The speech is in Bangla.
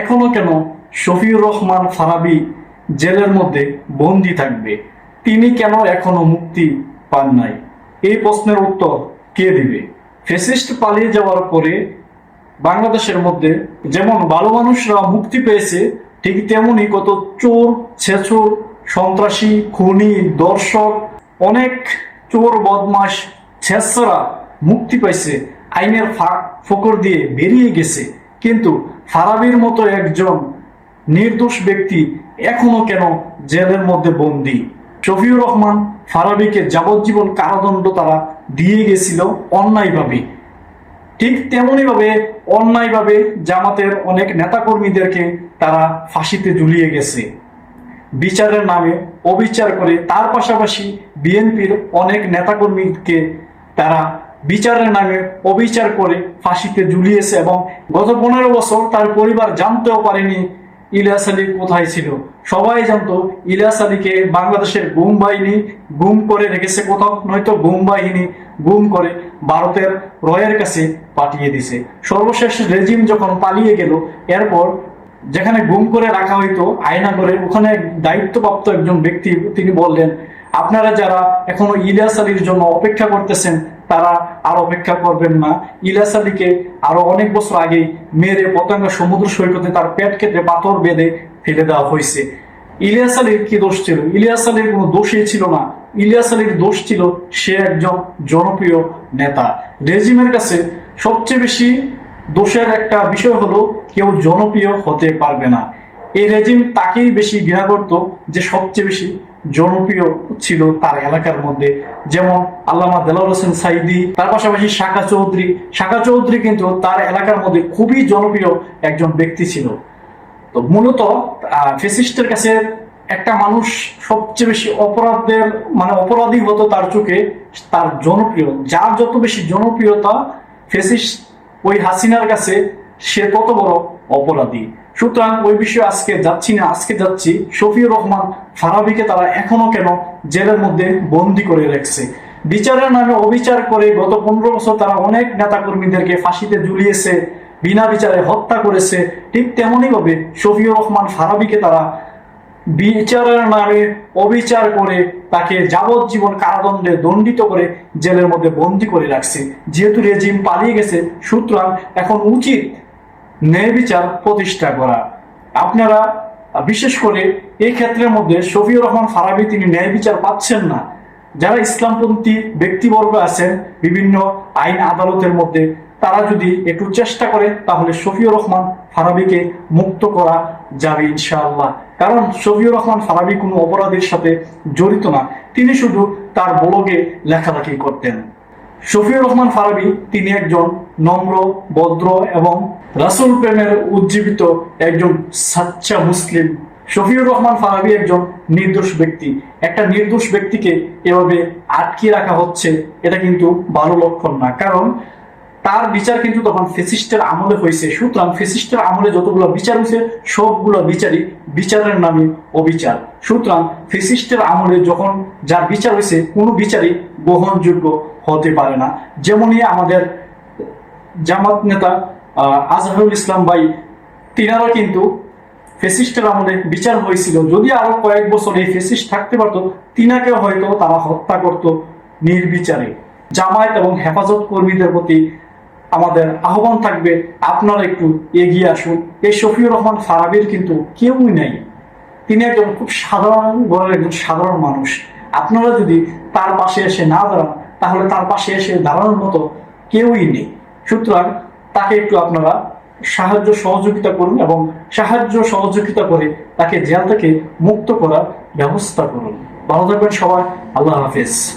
এখনও কেন শফিউর রহমান ফারাবি জেলের মধ্যে বন্দি থাকবে? তিনি কেন এখনও মুক্তি পান নাই? এই প্রশ্নের উত্তর কে দিবে? ফেসিস্ট পালিয়ে যাওয়ার পরে বাংলাদেশের মধ্যে যেমন ভালো মানুষরা মুক্তি পেয়েছে, ঠিক তেমনি কত চোর, ছেচোর, সন্ত্রাসী, খুনি, দর্শক, অনেক চোর বদমাস ছেসরা মুক্তি পাইছে, আইনের ফাঁক ফকর দিয়ে বেরিয়ে গেছে। কিন্তু ফারাবির মতো একজন নির্দোষ ব্যক্তি এখনও কেন জেলের মধ্যে বন্দী? শফিউর রহমান ফারাবিকে যাবজ্জীবন কারাদণ্ড তারা দিয়ে গেছিল অন্যায়ভাবে। ঠিক তেমনই ভাবে অন্যায়ভাবে জামাতের অনেক নেতাকর্মীদেরকে তারা ফাঁসিতে ঝুলিয়ে গেছে। বিচারের নামে অবিচার করে তার পাশাপাশি বিএনপির অনেক নেতাকর্মীকে তারা বিচারের নামে অবিচার করে ফাঁসিতে ঝুলিয়েছে এবং গত পনেরো বছর তার পরিবার জানতেও পারেনি ইলিয়াস আলী কোথায় ছিল। সবাই জানতো ইলিয়াস আলীকে বাংলাদেশের গুম বাহিনী গুম করে রেখেছে কোথাও, নয়তো গুম বাহিনী গুম করে ভারতের রয়ের কাছে পাঠিয়ে দিছে সর্বশেষ রেজিম যখন পালিয়ে গেল, এরপর যেখানে গুম করে রাখা হইতো আয়না করে ওখানে দায়িত্বপ্রাপ্ত একজন ব্যক্তি, তিনি বললেন, আপনারা যারা এখনও ইলিয়াস আলীর জন্য অপেক্ষা করতেছেন তারা আর অপেক্ষা করবেন না। ইলিয়াস আলীকে আরও অনেক বছর আগেই মেরে পতঙ্গ সমুদ্র সৈকতে তার পেট কেটে পাথর বেঁধে ফেলে দেওয়া হয়েছে। ইলিয়াস আলীর কি দোষ ছিল? ইলিয়াস আলীর কোনো দোষই ছিল না। ইলিয়াস আলীর দোষ ছিল সে একজন জনপ্রিয় নেতা। রেজিমের কাছে সবচেয়ে বেশি দোষের একটা বিষয় হলো কেউ জনপ্রিয় হতে পারবে না। এই রেজিম তাকেই বেশি ঘৃণা করত, যে সবচেয়ে বেশি জনপ্রিয় ছিল তার এলাকার মধ্যে। যেমন আল্লামা দেলার হোসেন সাইদি, তার পাশাপাশি শাখা চৌধুরী। শাখা চৌধুরী কিন্তু তার এলাকার মধ্যে খুবই জনপ্রিয় একজন ব্যক্তি ছিল। তো মূলত ফেসিস্টের কাছে একটা মানুষ সবচেয়ে বেশি অপরাধের মানে অপরাধী হতো তার চোখে, তার জনপ্রিয়। যার যত বেশি জনপ্রিয়তা ফেসিস্ট ওই হাসিনার কাছে, সে তত বড় অপরাধী। সুতরাং ওই বিষয়ে আজকে যাচ্ছি না, আজকে যাচ্ছি শফিউর রহমান ফারাবিকে তারা এখনও কেন জেলের মধ্যে বন্দি করে রেখেছে। বিচারের নামে অবিচার করে গত পনেরো বছর তারা অনেক নেতাকর্মীদেরকে ফাঁসিতে ঝুলিয়েছে, বিনা বিচারে হত্যা করেছে, ঠিক তেমনই ভাবে শফিউর রহমান ফারাবিকে তারা বিচারের নামে অবিচার করে তাকে যাবজ্জীবন কারাদণ্ডে দণ্ডিত করে জেলের মধ্যে বন্দি করে রাখছে। যেহেতু রেজিম পালিয়ে গেছে, সুতরাং এখন উচিত ন্যায় বিচার প্রতিষ্ঠা করা। আপনারা, বিশেষ করে এই ক্ষেত্রের মধ্যে শফিউর রহমান ফারাবি তিনি ন্যায় বিচার পাচ্ছেন না। যারা ইসলামপন্থী ব্যক্তিবর্গ আছেন, বিভিন্ন আইন আদালতের মধ্যে, তারা যদি একটু চেষ্টা করে, তাহলে শফিউর রহমান ফারাবিকে মুক্ত করা যাবে ইনশাআল্লাহ। কারণ শফিউর রহমান ফারাবি কোনো অপরাধের সাথে জড়িত না। তিনি শুধু তার ব্লগে লেখালেখি করতেন। শফিউর রহমান ফারাবি তিনি একজন নম্র, ভদ্র এবং রাসুল প্রেমের উজ্জীবিত একজন সাচ্চা মুসলিম শফিউর রহমান ফারাবি একজন নির্দোষ ব্যক্তি। একটা নির্দোষ ব্যক্তিকে এভাবে আটকে রাখা হচ্ছে, এটা কিন্তু ভালো লক্ষণ না। কারণ তার বিচার কিন্তু তখন ফেসিস্টের আমলে হয়েছে। সুতরাং ফেসিস্টের আমলে যতগুলো বিচার হয়েছে, সবগুলো বিচারই বিচারের নামে অবিচার। সুতরাং ফেসিস্টের আমলে যখন যার বিচার হয়েছে, কোনো বিচারই গ্রহণযোগ্য হতে পারে না। যেমনই আমাদের জামাত নেতা আজহারুল ইসলাম ভাই তিনারা কিন্তু ফেসিস্টের আমলে বিচার হয়েছিল। যদি আরও কয়েক বছর এই ফেসিস্ট থাকতে পারতো তিনাকে হয়তো তারা হত্যা করত নির্বিচারে। জামায়াত এবং হেফাজত কর্মীদের প্রতি আমাদের আহ্বান থাকবে, আপনারা একটু এগিয়ে আসুন। এই শফিউর রহমান ফারাবির কিন্তু কেউই নাই। তিনি একজন খুব সাধারণ ঘরের একজন সাধারণ মানুষ। আপনারা যদি তার পাশে এসে না দাঁড়ান, তাহলে তার পাশে এসে দাঁড়ানোর মতো কেউই নেই। সুতরাং তাকে একটু আপনারা সাহায্য সহযোগিতা করুন এবং সাহায্য সহযোগিতা করে তাকে জেল থেকে মুক্ত করার ব্যবস্থা করুন। ভালো থাকবেন সবাই। আল্লাহ হাফেজ।